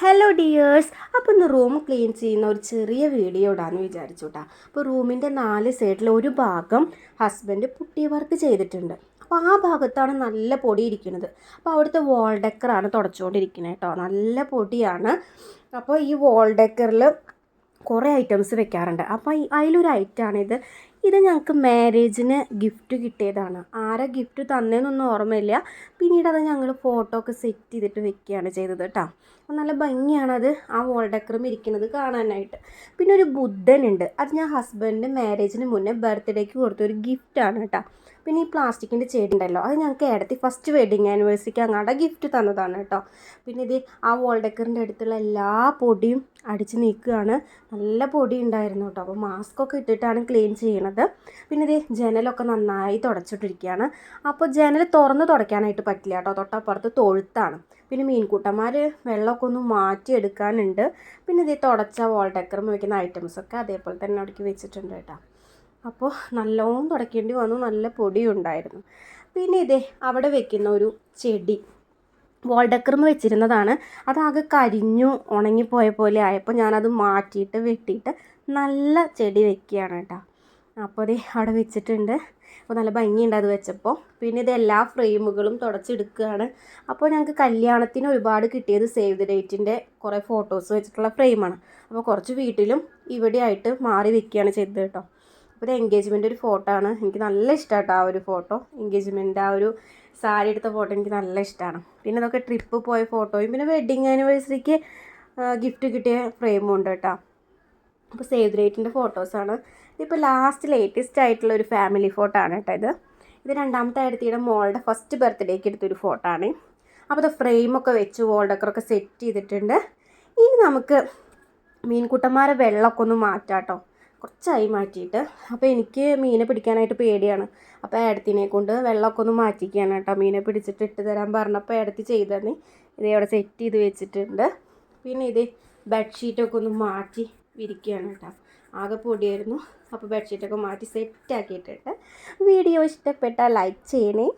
Hello dears അപ്പോൾ ഇന്ന് room clean ചെയ്യുന്ന ഒരു ചെറിയ വീഡിയോ ഇടാന്ന് വിചാരിച്ചു കേട്ടോ അപ്പോൾ റൂമിന്റെ നാല് സൈഡിൽ ഒരു ഭാഗം ഹസ്ബൻഡ് പുട്ടി വർക്ക് ചെയ്തിട്ടുണ്ട്. അപ്പോൾ ആ ഭാഗത്താണ് നല്ല പൊടി ഇരിക്കുന്നത്. അപ്പോൾ അവിടുത്തെ വാൾ ഡെക്കറാണ് തുടച്ചുകൊണ്ടിരിക്കുന്നത് കേട്ടോ നല്ല പൊടിയാണ്. അപ്പോൾ ഈ വാൾ ഡെക്കറിൽ കുറേ ഐറ്റംസ് വെക്കാറുണ്ട്. അപ്പോൾ അതിലൊരു ഐറ്റമാണിത് ഇത് ഞങ്ങൾക്ക് മാരേജിന് ഗിഫ്റ്റ് കിട്ടിയതാണ്. ആരെ ഗിഫ്റ്റ് തന്നേന്നൊന്നും ഓർമ്മയില്ല. പിന്നീട് അത് ഞങ്ങൾ ഫോട്ടോ ഒക്കെ സെറ്റ് ചെയ്തിട്ട് വെക്കുകയാണ് ചെയ്തത് കേട്ടോ നല്ല ഭംഗിയാണത് ആ വോൾ ഡെക്കറും ഇരിക്കുന്നത് കാണാനായിട്ട്. പിന്നെ ഒരു ബുദ്ധനുണ്ട്. അത് ഞാൻ ഹസ്ബൻഡിന്റെ മാരേജിന് മുന്നേ ബർത്ത്ഡേക്ക് കൊടുത്ത ഒരു ഗിഫ്റ്റാണ് കേട്ടോ പിന്നെ ഈ പ്ലാസ്റ്റിക്കിന്റെ ചെടി ഉണ്ടല്ലോ. അത് ഞങ്ങൾക്ക് ഇടത്തി ഫസ്റ്റ് വെഡിങ് ആനിവേഴ്സറിക്ക് അങ്ങാടെ ഗിഫ്റ്റ് തന്നതാണ് കേട്ടോ പിന്നെ ഇത് ആ വോൾ ഡെക്കറിന്റെ അടുത്തുള്ള എല്ലാ പൊടിയും അടിച്ച് നീക്കുകയാണ്. നല്ല പൊടി ഉണ്ടായിരുന്നു കേട്ടോ അപ്പോൾ മാസ്ക് ഒക്കെ ഇട്ടിട്ടാണ് ക്ലീൻ ചെയ്യണത്. പിന്നെ ഇത് ജനലൊക്കെ നന്നായി തുടച്ചിട്ടിരിക്കുകയാണ്. അപ്പോൾ ജനൽ തുറന്ന് തുടയ്ക്കാനായിട്ട് പറ്റില്ല കേട്ടോ. തൊട്ടപ്പുറത്ത് തൊഴുത്താണ്. പിന്നെ മീൻകൂട്ടന്മാർ വെള്ളമൊക്കെ ഒന്ന് മാറ്റിയെടുക്കാനുണ്ട്. പിന്നെ ഇത് തുടച്ച വോൾ ഡെക്കറും വയ്ക്കുന്ന ഐറ്റംസൊക്കെ അതേപോലെ തന്നെ അവിടേക്ക് വെച്ചിട്ടുണ്ട് കേട്ടോ. അപ്പോൾ നല്ലോണം തുടയ്ക്കേണ്ടി വന്നു. നല്ല പൊടിയുണ്ടായിരുന്നു. പിന്നെ ഇതേ അവിടെ വെക്കുന്ന ഒരു ചെടി. വാൾ ഡെക്കറും വെച്ചിരുന്നതാണ്. അതാകെ കരിഞ്ഞു ഉണങ്ങിപ്പോയ പോലെ ആയപ്പോൾ ഞാനത് മാറ്റിയിട്ട് വെട്ടിയിട്ട് നല്ല ചെടി വെക്കുകയാണ് കേട്ടോ. അപ്പോൾ ദേ അവിടെ വെച്ചിട്ടുണ്ട്. അപ്പോൾ നല്ല ഭംഗിയുണ്ട് അത് വെച്ചപ്പോൾ. പിന്നെ ഇത് എല്ലാ ഫ്രെയിമുകളും തുടച്ചെടുക്കുകയാണ്. അപ്പോൾ ഞങ്ങൾക്ക് കല്യാണത്തിന് ഒരുപാട് കിട്ടിയത് സേവ് ദ ഡേറ്റിന്റെ കുറേ ഫോട്ടോസ് വെച്ചിട്ടുള്ള ഫ്രെയിമാണ്. അപ്പോൾ കുറച്ച് വീട്ടിലും ഇവിടെയായിട്ട് മാറി വെക്കുകയാണ് ചെയ്തത് കേട്ടോ. അപ്പോൾ ഇത് എൻഗേജ്മെന്റ് ഒരു ഫോട്ടോ ആണ്. എനിക്ക് നല്ല ഇഷ്ടമാട്ടോ ആ ഒരു ഫോട്ടോ എൻഗേജ്മെന്റ് ആ ഒരു സാരി എടുത്ത ഫോട്ടോ എനിക്ക് നല്ല ഇഷ്ടമാണ്. പിന്നെ ഇതൊക്കെ ട്രിപ്പ് പോയ ഫോട്ടോയും പിന്നെ വെഡിങ് ആനിവേഴ്സറിക്ക് ഗിഫ്റ്റ് കിട്ടിയ ഫ്രെയിമും ഉണ്ട് കേട്ടോ. അപ്പോൾ സേവ് റേറ്റിന്റെ ഫോട്ടോസാണ്. ഇതിപ്പോൾ ലാസ്റ്റ് ലേറ്റസ്റ്റ് ആയിട്ടുള്ള ഒരു ഫാമിലി ഫോട്ടോ ആണ് കേട്ടോ ഇത്. ഇത് രണ്ടാമത്തെ അടുത്തിയുടെ മോളുടെ ഫസ്റ്റ് ബർത്ത്ഡേക്ക് എടുത്തൊരു ഫോട്ടോ ആണ്. അപ്പോൾ അത് ഫ്രെയിമൊക്കെ വെച്ച് വോൾ സെറ്റ് ചെയ്തിട്ടുണ്ട്. ഇനി നമുക്ക് മീൻകുട്ടന്മാരെ വെള്ളമൊക്കെ ഒന്ന് മാറ്റാം കേട്ടോ. കുറച്ചായി മാറ്റിയിട്ട്. അപ്പോൾ എനിക്ക് മീനെ പിടിക്കാനായിട്ട് പേടിയാണ്. അപ്പോൾ ഏടത്തിനെ കൊണ്ട് വെള്ളമൊക്കെ ഒന്ന് മാറ്റിക്കുകയാണ് കേട്ടോ. മീനെ പിടിച്ചിട്ട് ഇട്ട് തരാൻ പറഞ്ഞപ്പോൾ ഏടത്തി ചെയ്തതെന്ന് ഇത് അവിടെ സെറ്റ് ചെയ്ത് വെച്ചിട്ടുണ്ട്. പിന്നെ ഇത് ബെഡ്ഷീറ്റൊക്കെ ഒന്ന് മാറ്റി വിരിക്കുകയാണ് കേട്ടോ. ആകെ പൊടിയായിരുന്നു. അപ്പോൾ ബെഡ്ഷീറ്റൊക്കെ മാറ്റി സെറ്റ് ആക്കിയിട്ടുണ്ട്. വീഡിയോ ഇഷ്ടപ്പെട്ടാൽ ലൈക്ക് ചെയ്യണേ.